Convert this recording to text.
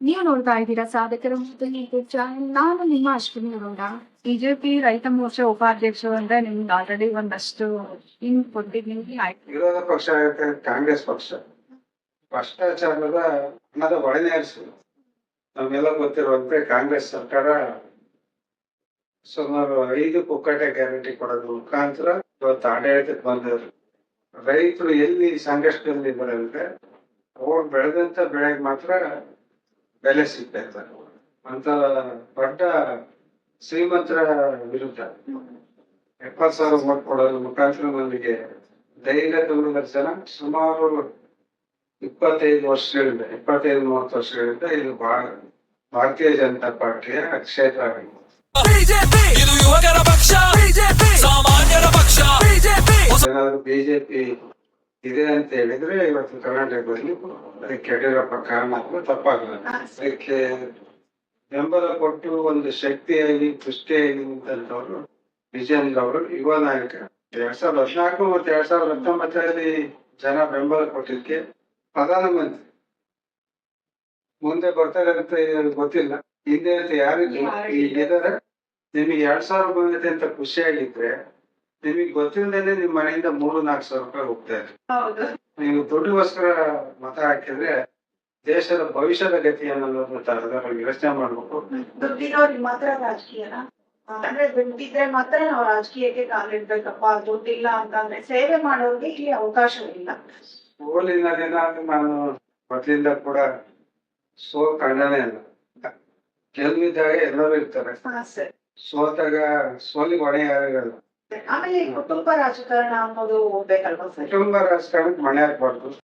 ನೀವು ನೋಡ್ತಾ ಇದ್ದೀರಾ ಸಾಧಕರ ನಾನು ನಿಮ್ಮ ಅಶ್ವಿನಿ ಗೌಡ ಬಿಜೆಪಿ ರೈತ ಮೋರ್ಚಾ ಉಪಾಧ್ಯಕ್ಷರು ಅಂದ್ರೆ ನಿಮ್ಗೆ ಆಲ್ರೆಡಿ ಒಂದಷ್ಟು ಹಿಂಗ್ ಕೊಟ್ಟಿದ್ದೀನಿ ವಿರೋಧ ಪಕ್ಷ ಆಗುತ್ತೆ, ಕಾಂಗ್ರೆಸ್ ಪಕ್ಷ. ಭ್ರಷ್ಟಾಚಾರದ ಹೊಳೆನೇ ಹರಿಸಿದ್ರು ನಮ್ಗೆಲ್ಲ ಗೊತ್ತಿರುವಂತೆ ಕಾಂಗ್ರೆಸ್ ಸರ್ಕಾರ ಸುಮಾರು ಐದು ಪುಕ್ಕಟೆ ಗ್ಯಾರಂಟಿ ಕೊಡೋದ್ರ ಮುಖಾಂತರ ಇವತ್ತು ಆಡಳಿತಕ್ಕೆ ಬಂದರು ರೈತರು ಎಲ್ಲಿ ಸಂಕಷ್ಟದಲ್ಲಿ ಅಂದ್ರೆ ಅವ್ರು ಬೆಳೆದಂತ ಬೆಳೆಗೆ ಮಾತ್ರ ಬೆಲೆ ಸಿಗ್ತಾ ಇರ್ತಾರೆ ಅಂತ. ದೊಡ್ಡ ಶ್ರೀಮಂತರ ವಿರುದ್ಧ ಎಪ್ಪತ್ ಸಾವಿರ ಓಟ್ ಕೊಡೋದ್ರ ಮುಖಾಂತರ ನನಗೆ ಧೈರ್ಯ ದೂರದರ್ಶನ ಜನ ಸುಮಾರು ಇಪ್ಪತ್ತೈದು ವರ್ಷಗಳಿಂದ ಇಪ್ಪತ್ತೈದು ಮೂವತ್ತು ವರ್ಷಗಳಿಂದ ಇದು ಭಾರತೀಯ ಜನತಾ ಪಾರ್ಟಿಯ ಕ್ಷೇತ್ರ ಆಗಿದೆ ಪಕ್ಷ! ಬಿಜೆಪಿ ಇದೆ ಅಂತ ಹೇಳಿದ್ರೆ ಇವತ್ತು ಕರ್ನಾಟಕದಲ್ಲಿ ಅದಕ್ಕೆ ಯಡಿಯೂರಪ್ಪ ಕಾರಣ ತಪ್ಪಾಗಲ್ಲ ಅದಕ್ಕೆ ಬೆಂಬಲ ಕೊಟ್ಟು ಒಂದು ಶಕ್ತಿಯಾಗಿ ಪುಷ್ಟಿಯಾಗಿ ನಿಂತವರು ವಿಜೇಂದ್ರ ಅವರು ಯುವ ನಾಯಕ ಎರಡ್ ಸಾವಿರದ ಹದಿನಾಲ್ಕು ಮತ್ತೆ ಎರಡ್ ಸಾವಿರದ ಹತ್ತೊಂಬತ್ತರಲ್ಲಿ ಜನ ಬೆಂಬಲ ಕೊಟ್ಟಿದ್ದಕ್ಕೆ ಪ್ರಧಾನಮಂತ್ರಿ ಮುಂದೆ ಬರ್ತಾರೆ ಅಂತ ಗೊತ್ತಿಲ್ಲ ಹಿಂದೆ ಅಂತ ಯಾರಿದ್ರು ಈಗಿದ್ದಾರೆ ನಿಮಗೆ ಎರಡ್ ಸಾವಿರ ಬಂದಿದೆ ಅಂತ ಖುಷಿಯಾಗಿದ್ರೆ ನಿಮಗೆ ಗೊತ್ತಿಲ್ಲದೇನೆ ನಿಮ್ ಮನೆಯಿಂದ ಮೂರು ನಾಲ್ಕು ಸಾವಿರ ರೂಪಾಯಿ ಹೋಗ್ತಾ ಇದೆ. ಹೌದು. ನೀವು ದುಡ್ಡಿಗೋಸ್ಕರ ಮತ ಹಾಕಿದ್ರೆ ದೇಶದ ಭವಿಷ್ಯದ ಗತಿಯನ್ನು ಅದರಲ್ಲಿ ಯೋಚನೆ ಮಾಡ್ಬೇಕು. ದುಡ್ಡಿರೋರಿಗೆ ಮಾತ್ರ ರಾಜಕೀಯನ? ಅಂದ್ರೆ ದುಡ್ಡಿದ್ರೆ ಮಾತ್ರ ನಾವು ರಾಜಕೀಯಕ್ಕೆ ಕಾಲಿಡ್ಬೇಕಪ್ಪ ದುಡ್ಡಿಲ್ಲ ಅಂತಂದ್ರೆ ಸೇವೆ ಮಾಡೋರ್ಗೆ ಇಲ್ಲಿ ಅವಕಾಶವಿಲ್ಲ. ಸೋಲಿನ ದಿನ ನಾನು ಮೊದಲಿಂದ ಕೂಡ ಸೋಲ್ ಕಂಡನೇ ಇಲ್ಲ ಗೆಲ್ವಿದ್ದಾಗ ಎಲ್ಲರೂ ಇರ್ತಾರೆ. ಸೋತಾಗ ಸೋಲಿಗೆ ಹೊಣೆ ಯಾರಿಗಲ್ಲ ಆಮೇಲೆ ಕುಟುಂಬ ರಾಜಕಾರಣ ಅನ್ನೋದು ಹೋಗ್ಬೇಕಲ್ವಾ ಸರ್. ಕುಟುಂಬ ರಾಜಕಾರಣಕ್ಕೆ ಮಣೆ ಹಾಕ್ಬಾರ್ದು.